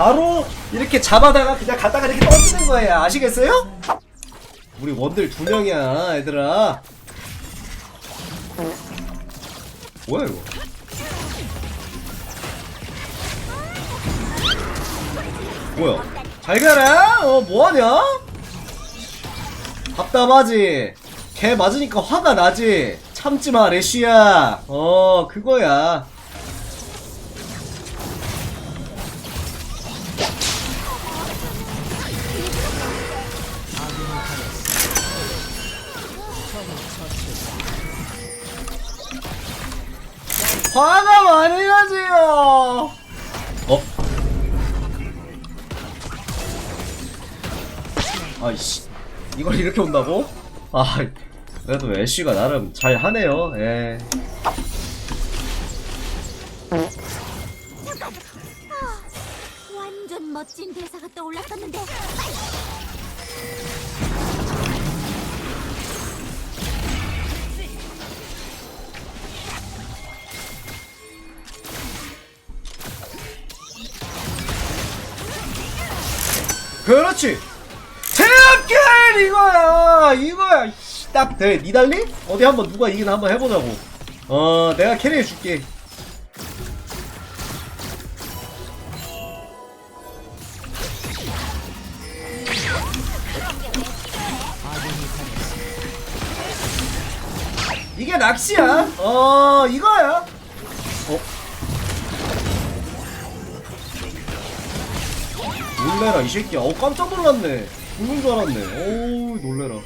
바로 이렇게 잡아다가 그냥 갖다가 이렇게 던지는 거예요. 아시겠어요? 우리 원들 두 명이야, 얘들아. 뭐야 이거? 뭐야? 잘 가라. 어 뭐하냐? 답답하지. 걔 맞으니까 화가 나지. 참지 마, 레쉬야. 어 그거야. 화가 많이 나지요. 어? 아이씨, 이걸 이렇게 온다고? 아, 그래도 애쉬가 나름 잘 하네요. 예. 완전 멋진 대사가 떠올랐었는데 그렇지. 대학길 이거야, 이거야. 이씨, 딱 돼. 니달리? 어디 한번 누가 이기나 한번 해보자고. 어, 내가 캐리해 줄게. 이게 낚시야. 어, 이거야. 어? 놀래라 이 새끼야. 어 깜짝 놀랐네. 죽는 줄 알았네. 어우 놀래라.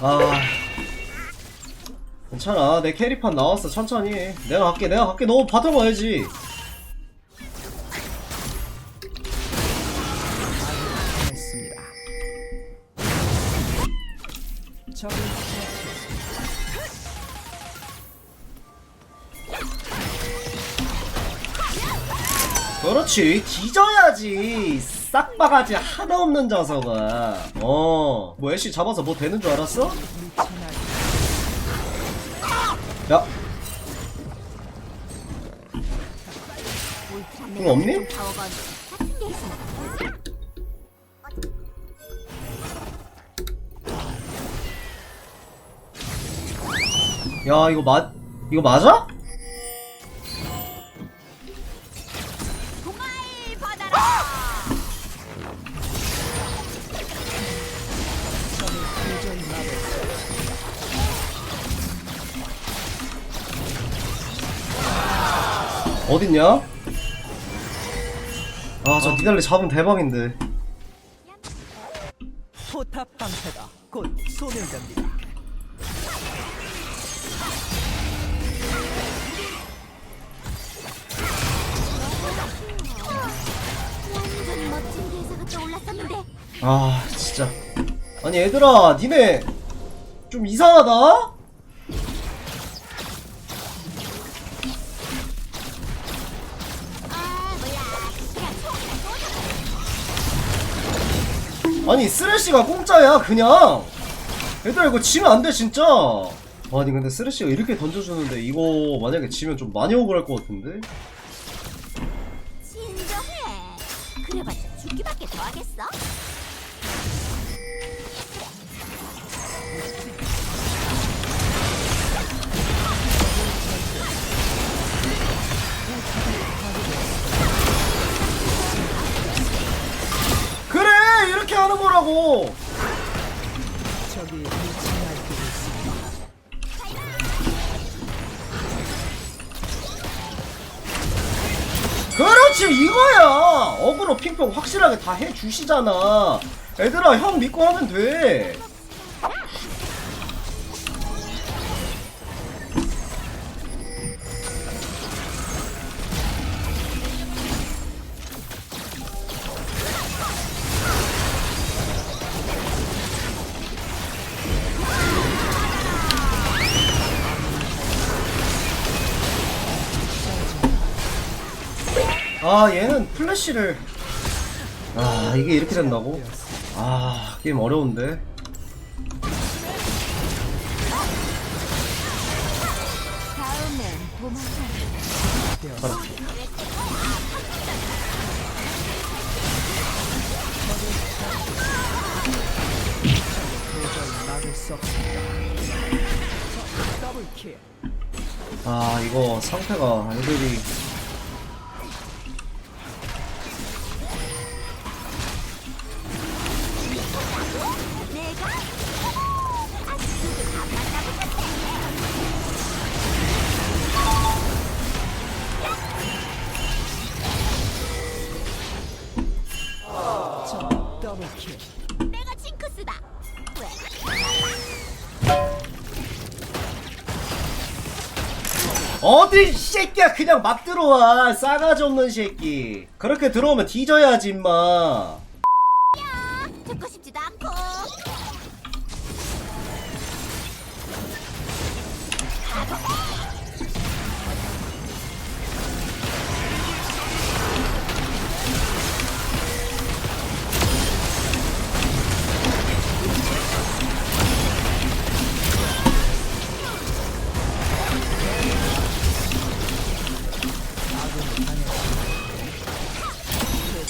아. 괜찮아. 내 캐리판 나왔어. 천천히 내가 갈게. 내가 갈게. 너 받아봐야지 적을 그렇지. 뒤져야지. 싹바가지 하나 없는 자석아 어뭐 애쉬 잡아서 뭐 되는 줄 알았어? 야. 그거 없니? 야 이거 맞 이거 맞아? 어딨냐? 아저 니달리 잡으면 대박인데 포탑 방패가 곧 소멸됩니다. 아 진짜 아니 얘들아 니네 좀 이상하다? 아 아니 쓰레쉬가 공짜야 그냥 얘들아 이거 지면 안 돼 진짜 아니 근데 쓰레쉬가 이렇게 던져주는데 이거 만약에 지면 좀 많이 억울할 것 같은데? 진정해 그래봤자 죽기밖에 더 하겠어? 하는 거라고. 있습니다. 그렇지 이거야. 어그로 핑퐁 확실하게 다 해주시잖아. 얘들아 형 믿고 하면 돼 아 얘는 플래시를 아 이게 이렇게 된다고? 아 게임 어려운데 가라. 아 이거 상태가 애들이 내가 징크스다. 왜? 어디 이 새끼야 그냥 막 들어와 싸가지 없는 새끼 그렇게 들어오면 뒤져야지 임마 듣고 싶지도 않고.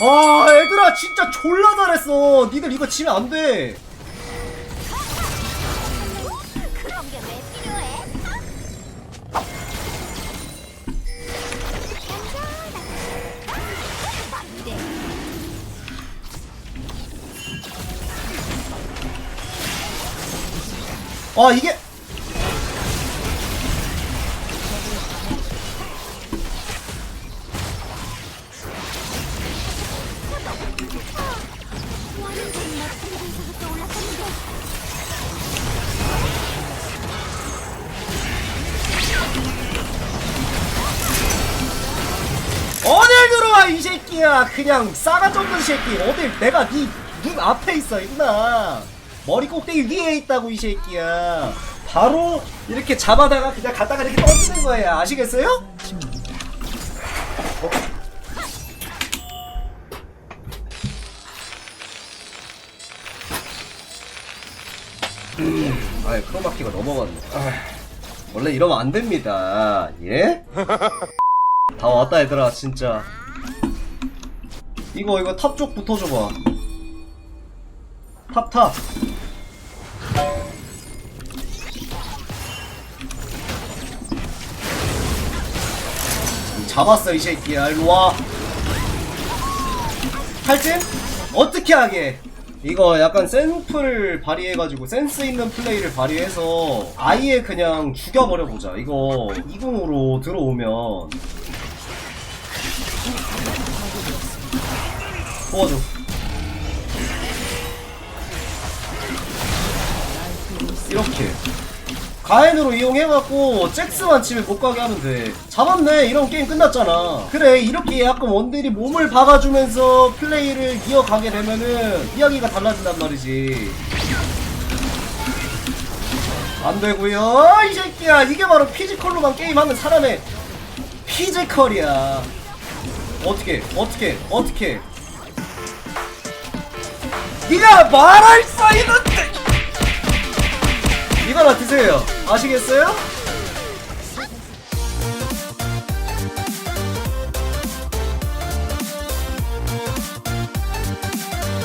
아 얘들아 진짜 졸라 잘했어 니들 이거 지면 안돼. 아 이게 새끼야 그냥 싸가지 없는 새끼. 어딜 내가 니눈 앞에 있어 임마. 머리 꼭대기 위에 있다고 이 새끼야. 바로 이렇게 잡아다가 그냥 갖다가 이렇게 던지는 거예요 아시겠어요? 어? 음, 아이 크로마키가 넘어갔네. 아, 원래 이러면 안 됩니다. 예? 다 왔다 얘들아 진짜 이거 이거 탑 쪽 붙어줘봐. 탑탑. 잡았어 이 새끼야. 일로와. 탈진? 어떻게 하게? 이거 약간 센프를 발휘해가지고 센스 있는 플레이를 발휘해서 아예 그냥 죽여버려보자. 이거 2궁으로 들어오면 도와줘. 이렇게. 가엔으로 이용해갖고 잭스만 치면 못 가게 하면 돼 잡았네. 이런 게임 끝났잖아. 그래 이렇게 약간 원딜이 몸을 박아주면서 플레이를 이어가게 되면은 이야기가 달라진단 말이지. 안되고요. 이 새끼야. 이게 바로 피지컬로만 게임하는 사람의 피지컬이야 어떻게 어떻게 어떻게? 네가 말할 수 있는데 이거나 드세요. 아시겠어요?